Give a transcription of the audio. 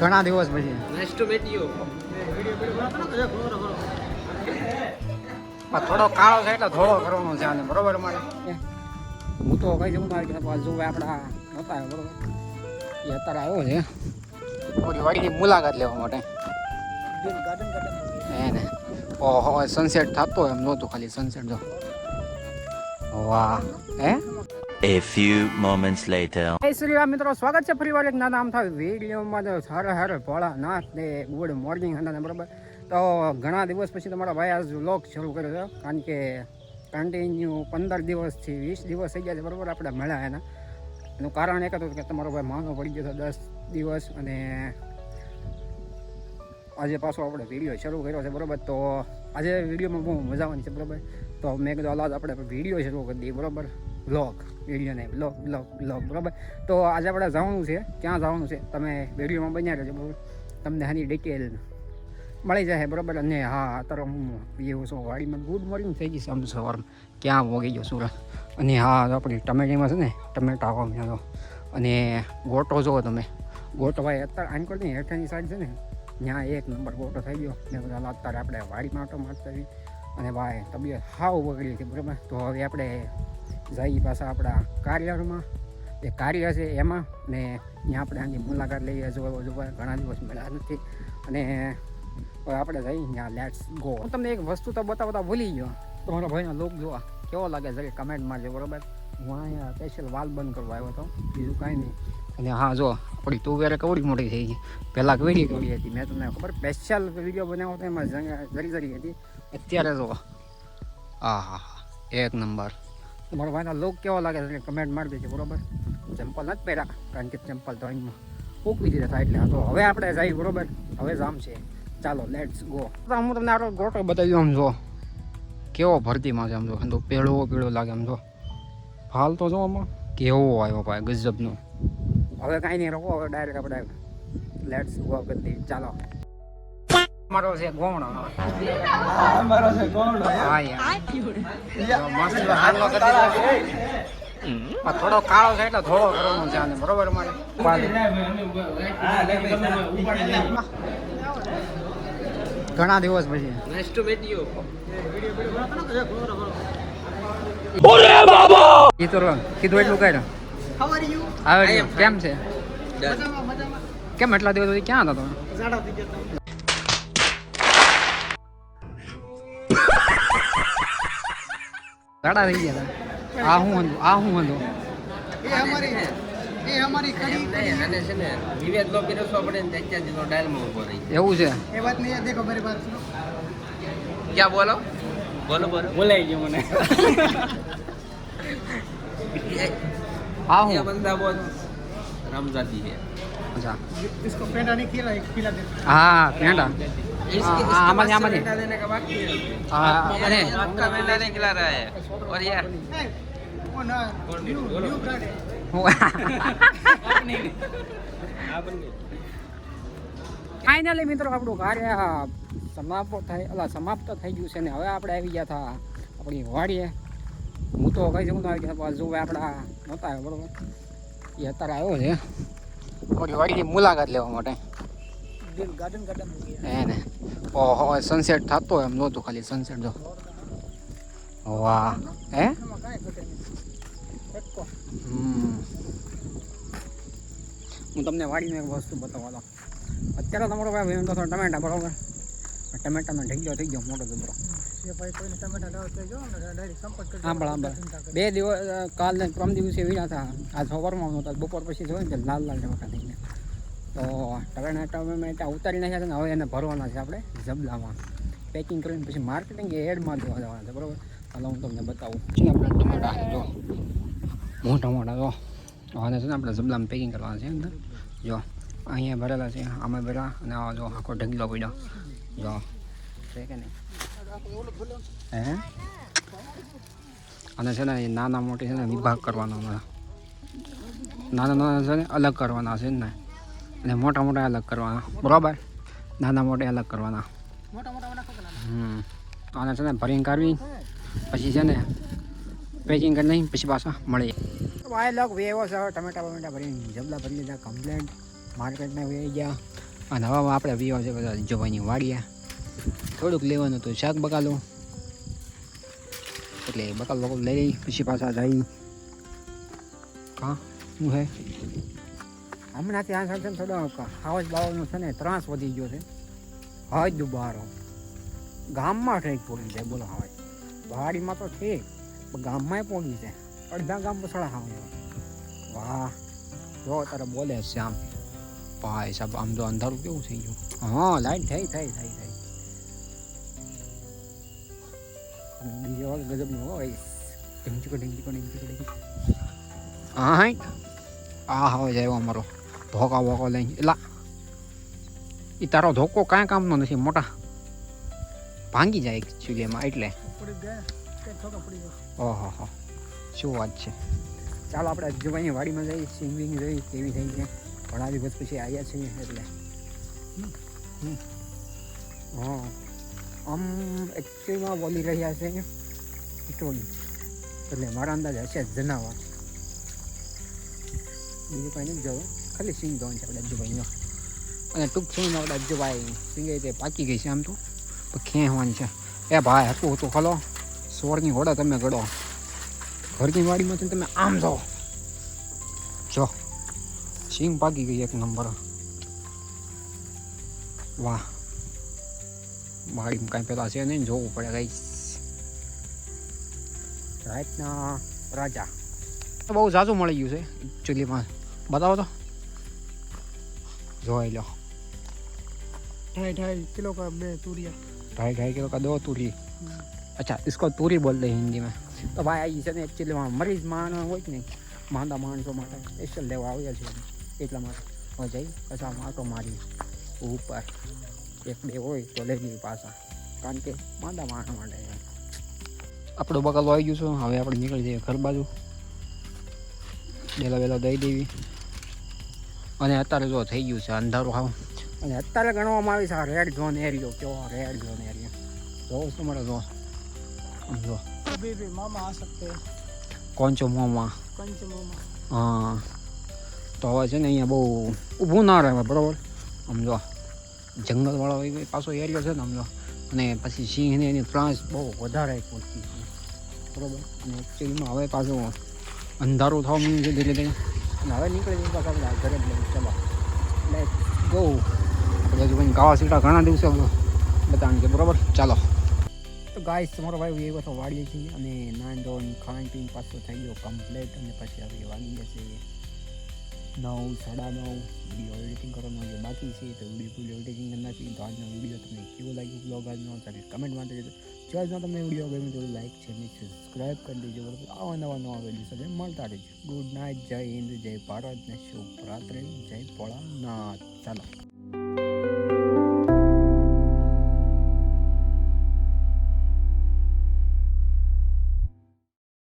ઘણા દિવસ પછી. નાઇસ ટુ મીટ યુ થોડો કાળો છે એટલે થોડો કરવાનો છે આને બરોબર મારે હું તો કઈ જવું ના કે જો આપણા આવ્યા બરોબર? એ અત્યારે આવ્યો છે. થોડી વાડીની મુલાકાત લેવા માટે. એને ઓહો સનસેટ થતો એમ નહોતું ખાલી સનસેટ જો. વાહ. હે? A few moments later. Hey Shri Ram મિત્રો, સ્વાગત છે ફરી વાર એક નાના આમ થાય વિડીયોમાં. તો સારા સારા ભોળા નાથ ને ગુડ મોર્નિંગ હતા બરાબર? તો ઘણા દિવસ પછી તમારા ભાઈ આજ વ્લોગ શરૂ કર્યો છે, કારણ કે કન્ટિન્યુ પંદર દિવસથી વીસ દિવસ થઈ ગયા છે, બરાબર? આપણે મળ્યા એના. એનું કારણ એક હતું કે તમારો ભાઈ માંગો પડી ગયો હતો દસ દિવસ, અને આજે પાછો આપણે વીડિયો શરૂ કર્યો છે, બરાબર? તો આજે વિડીયોમાં બહુ મજા આવવાની છે, બરાબર? તો મેં કીધું અલાજ આપણે વીડિયો શરૂ કરી દઈએ, બરાબર? બ્લોગ વીડિયો નહીં બ્લોગ બ્લોગ બ્લોગ બરાબર? તો આજે આપણે જવાનું છે, ક્યાં જવાનું છે? તમે વિડીયોમાં બન્યા રહેજો, બરાબર? તમને આની ડિટેલ મળી જશે, બરાબર? અને હા અત્યારે હું એવું છું વાડીમાં ગુડ મોર્નિંગ થઈ ગઈ છે સવારમાં. ક્યાં વગી ગયો સુરત? અને હા આપણી ટમેટીમાં છે ને, ટમેટા તો. અને ગોટો જુઓ તમે. ગોટો ભાઈ, અત્યારે આનકોટની હેઠળની સાઈડ છે ને, ત્યાં એક નંબર ગોટો થઈ ગયો. ને બધા અત્યારે આપણે વાડીમાં આટો મારતા અને ભાઈ, તબિયત હાવ બગડી છે, બરાબર? તો હવે આપણે જઈએ પાછા આપણા કાર્યમાં જે કાર્ય છે એમાં ને ત્યાં આપણે આની મુલાકાત લઈએ જોવા જોવા ઘણા દિવસ મળ્યા નથી. અને આપણે જઈએ ત્યાં લેટ્સ ગો હું તમને એક વસ્તુ તો બતાવતા ભૂલી ગયો. તમારો ભાઈનો લોક જોવા. કેવો લાગે જરી કમેન્ટ મારજો બરાબર? હું અહીંયા સ્પેશિયલ વાલ બંધ કરવા આવ્યો હતો. બીજું કાંઈ નહીં. અને હા, જો, આપણી તુવેરે કવડી મોટી થઈ ગઈ. પહેલાં કવડી કવડી હતી. મેં તમને ખબર સ્પેશિયલ વીડિયો બનાવ્યો હતો, એમાં જરી જરી હતી. અત્યારે જો હા હા એક નંબર તમારો ભાઈનો લુક કેવો લાગે છે કમેન્ટ મારી દેજો, બરોબર? ચંપલ નથી પહેર્યા, કારણ કે ચંપલ ડ્રોઈંગમાં મૂકવી દીધા હતા એટલે તો હવે આપણે જઈએ, બરોબર? હવે જામ છે. ચાલો લેટ્સ ગો હું તમને આટલો ગોટો બતાવી દઉં આમ જો. કેવો ભરતીમાં છે આમ તો પેળવો પીળો લાગે આમ જો. હાલ તો જો આમાં કેવો આવ્યો ભાઈ, ગજબનો. હવે કાંઈ નહીં રોકો હવે ડાયરેક્ટ આપણે લેટ્સ ગો કરી ચાલો. મારો છે ગોણ. મારો છે ગોણ હા? યાર મસ્ત હાલો કરી દીધો. છે. આ થોડો કાળો છે એટલે થોડો કરવાનો છે આને બરોબર મારે ઘણા દિવસ પછી. ટુ મીટ યુ કીધું કીધું એટલું કર્યું. How are you. કેમ છે? કેમ એટલા દિવસ ક્યાં હતા તમે? ગાડા થઈ ગયા હતા આ હું હતું આ હું હતું એ અમારી એ અમારી કડી નહીં આને છે ને વિવેદ લો પીરસવો પડે ને ત્યાં દીધો ડાયલમાં ઊભો રહી એવું છે એ વાત નહીં દેખો मेरी बात सुनो ક્યાં બોલો બોલો બોલો બોલાઈ ગયું મને આ ये હું बंदा बहुत रमजाती है અચ્છા इसको पेंडा नहीं खिला खिला दे હા પેંડા इसके हाँ, इसके हाँ, पास हमारे- से हमारे। बेटा देने का बाकी है હા અને आपका बेटा नहीं खिला रहा है और यार ए, वो ना न्यू न्यू ब्रांड है ફાઇનલી મિત્રો આપણું કાર્ય સમાપ્ત થાય અલા સમાપ્ત થઈ ગયું છે ને હવે આપણે આવી ગયા હતા આપણી વાડીએ હું તો કઈ શકું આવી ગયા જો આપણા નહોતા આવ્યા બરોબર એ અત્યારે આવ્યો છે આપણી વાડીની મુલાકાત લેવા માટે ગાર્ડન ગાર્ડન હે ને? ઓહો સનસેટ થતો એમ નહોતું ખાલી સનસેટ જો. વાહ. હે? હું તમને વાડીને એક વસ્તુ બતાવવા દો અત્યારે તમારો ભાઈ એમ તો ટમેટા બરાબર? ટમેટાનો ઢગલો થઈ ગયો મોટો જબરો. બે દિવસ કાલ ને ત્રણ દિવસે વિના હતા. આ સવારમાં નહોતા બપોર પછી જોયું લાલ લાલ ટમેટા થઈ તો ટમેટા ઉતારી નાખ્યા છે ને હવે એને ભરવાના છે આપણે જબલામાં પેકિંગ કરીને પછી માર્કેટિંગ એડમાં દેવા જવાના છે, બરાબર? હાલો, હું તમને બતાવું. છે આપણે ટમેટા જો. મોટા મોટા જો. આને છે ને આપણે જબલામાં પેકિંગ કરવાના છે અંદર. જો, અહીંયા ભરેલા છે, આમાં ભરેલા, અને આ જો આખો ઢગલો પડ્યો. જો. છે કે નહીં? હે? અને છે ને નાના મોટી છે ને વિભાગ કરવાનો નાના નાના છે ને અલગ કરવાના છે ને. અને મોટા મોટા અલગ કરવાના. બરાબર? નાના મોટા અલગ કરવાના. હમ. તો આને છે ને ભરીને કાઢવી પછી છે ને પેકિંગ કરી નહીં પછી પાછા મળી ભાઈ લોક વેવો છે ટમેટા બમેટા ભરીને જબલા ભરી લીધા કમ્પ્લેન્ટ માર્કેટને વે ગયા. અને હવામાં આપણે પીવા છે બધા જોવાની વાડિયા થોડુંક લેવાનું હતું શાક બકાલું એટલે બકાલ બકાલ લઈ લઈ પછી પાછા જઈ. હા શું હે? હમણાંથી આ સાથે થોડો હાવજ બાવાનો છે ને ત્રાસ વધી ગયો છે. હજ દુબારો. ગામમાં ઠેક પોગી જાય, બોલો હવે વાડીમાં તો ઠીક ગામમાંય પોગી જાય. અડધા ગામ પછાડા હાવ વાહ. જો તારે બોલે છે આમ. ભાઈ સાહેબ આમ તો અંધારું કેવું થઈ ગયું? હા લાઈટ થઈ થઈ થઈ થઈ. બીજો ગજબનો હોય. ઢીંચકો ઢીંચકો ઢીંચકો ઢીંચકો. હા હાઈ આ હવે જાય અમારો. ધોકા વોકો લઈને એટલા એ તારો ધોકો કાંઈ કામનો નથી મોટા ભાંગી જાય એકચ્યુઅલી એમાં એટલે ઓહો હો શું વાત છે ચાલો આપણે અજુબાઈની વાડીમાં જઈએ સિંગિંગ જોઈ કેવી થઈ છે ઘણા દિવસ પછી આવ્યા છીએ એટલે. હા આમ એકચ્યુઅલીમાં બોલી રહ્યા છે ઈટોડી એટલે મારા અંદાજ હશે જ જનાવર બીજું કંઈ નથી જોયું ખાલી સિંગ જોવાનું છે આપણે અજુભાઈનો અને ટૂંક સમયમાં આપણે અજુભાઈ સિંગે તે પાકી ગઈ છે આમ તો. ખેં ખેંચવાની છે? એ ભાઈ હતું હતું ખલો સોરની ઘોડા તમે ગળો. ઘરની વાડીમાંથી તમે આમ જાઓ જો. સિંગ પાકી ગઈ એક નંબર. વાહ. વાડીમાં કાંઈ પેલા છે નહીં જોવું પડે કઈ રાતના રાજા. બહુ ઝાઝું મળી ગયું છે, એકચ્યુઅલીમાં. બતાવો તો. જોઈ લો ढाई ढाई किलो का बे तूरिया ढाई ढाई किलो का दो तूरी अच्छा इसको तूरी बोलते हैं हिंदी में તો ભાઈ આ છે ને એકચ્યુઅલીમાં મરીઝ માણ હોય કે નહીં માંદા માણસો માટે સ્પેશિયલ લેવા આવ્યા છે એટલા માટે હવે જઈ પછી માટો મારી ઉપર એક બે હોય તો લઈ લઈએ પાછા કારણ કે માંદા માણસ માટે આપણું બકલ આવી ગયું છે હવે આપણે નીકળી જઈએ ઘર બાજુ ડેલા વેલા દઈ દેવી અને અત્યારે જો થઈ ગયું છે અંધારું આવું અને અત્યારે ગણવામાં આવે છે આ રેડ ઝોન એરિયો કેવો રેડ ઝોન એરિયો જોઉં છું મારો જો. જો મામા આ સકતે કોંચો મોમા. કોંચો મોમા. હા. તો હવે છે ને અહીંયા બહુ ઊભું ના રહેવાય બરાબર? સમજો જંગલવાળો પાછો એરિયો છે ને સમજો અને પછી સિંહ સિંહને એની ત્રાસ બહુ વધારે પહોંચી બરાબર? અને એકચ્યુઅલીમાં હવે પાછું અંધારું થવા માંડ્યું છે ધીરે ધીરે. હવે નીકળી જઈએ પાછા ઘરે જ ચલો. લેટ ગો આપણે હજુ ગાવા સીટા ઘણા દિવસે બતાવવાનું છે, બરાબર? ચાલો. તો ગાઈસ તમારો ભાઈ એ વખત વાળીએ છીએ અને નાન ધોન ખાણ પીન પાછો થઈ ગયો કમ્પ્લેટ અને પછી હવે વાગી જશે નવ, સાડા નવ વીડિયો એડિટિંગ કરવાનો જે બાકી છે, તો વીડિયો ફૂલ એડિટિંગ કરી નાખી તો આજનો વીડિયો તમને કેવો લાગ્યો બ્લોગ આજનો? ચાલે કમેન્ટમાં દેજો જો આજનો તમને વીડિયો ગમે તો લાઈક છે ને સબસ્ક્રાઈબ કરી દેજો. બરાબર? આવા નવા નવા વીડિયો સાથે મળતા રહેજો ગુડ નાઇટ જય હિન્દ, જય ભારત, ને શુભ રાત્રે, જય ભોળાનાથ. ચાલો.